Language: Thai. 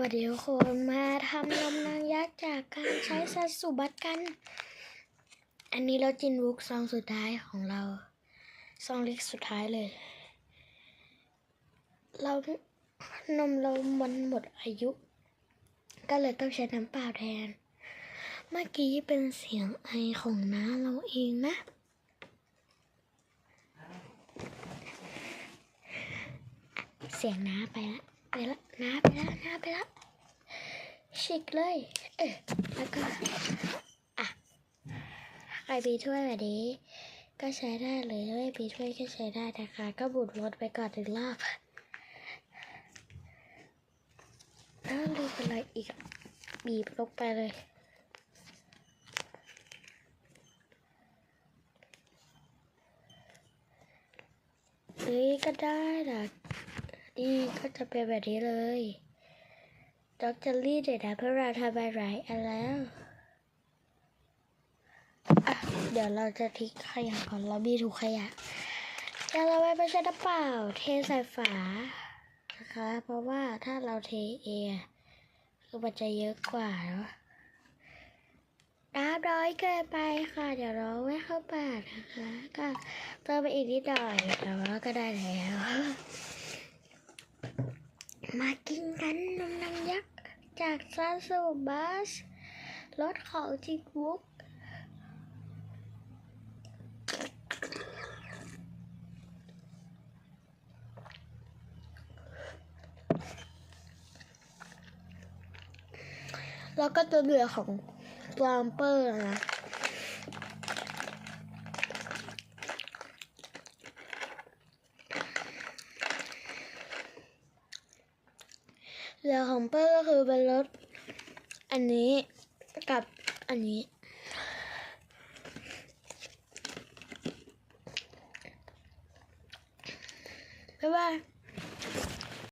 วัสดีทุกคนมาทำนมนางยักษ์จากการใช้สัตว์สุบัติกัน อันนี้เราจินวุกซองสุดท้ายของเรา ซองเล็กสุดท้ายเลย เรานมเรามันหมดอายุ ก็เลยต้องใช้น้ำเปล่าแทน เมื่อกี้เป็นเสียงไอของน้าเราเองนะเสียงน้าไปละ ไปละน้าไปละน้าไปละชิกเลย เออแล้วก็อะใครมีถ้วยแบบนี้ ก็ใช้ได้เลยไม่มีถ้วยก็ใช้ได้นะคะ ก็บุดรถไปก่อนหนึ่งรอบแล้วลืมอะไรอีกบีบลงไปเลยเฮ้ยก็ได้นะ นี่ก็จะเป็นแบบนี้เลยด็อกเตอรี่เดี๋ยวนะเพื่อเราทำอะไรอันแล้ว อะ เดี๋ยวเราจะทิ้งขยะก่อนเรามีถุงขยะเดี๋ยวเราไปไม่ใช่น้ำเปล่า เทใส่ฝา นะคะ เพราะว่าถ้าเราเทเองคือมันจะเยอะกว่าเนาะน้ำน้อยเกินไปค่ะ เดี๋ยวเราไว้เข้าปากนะคะ ก็เติมไปอีกนิดหน่อยแต่ว่าก็ได้แล้ว มากินกันนมนางยักษ์จากซาซูบัสรถของจิกวุกแล้วก็ตัวเหลือของปลอมเปอร์นะ เหลือของเปอร์ก็คือเป็นรถอันนี้กับอันนี้ บ๊ายบาย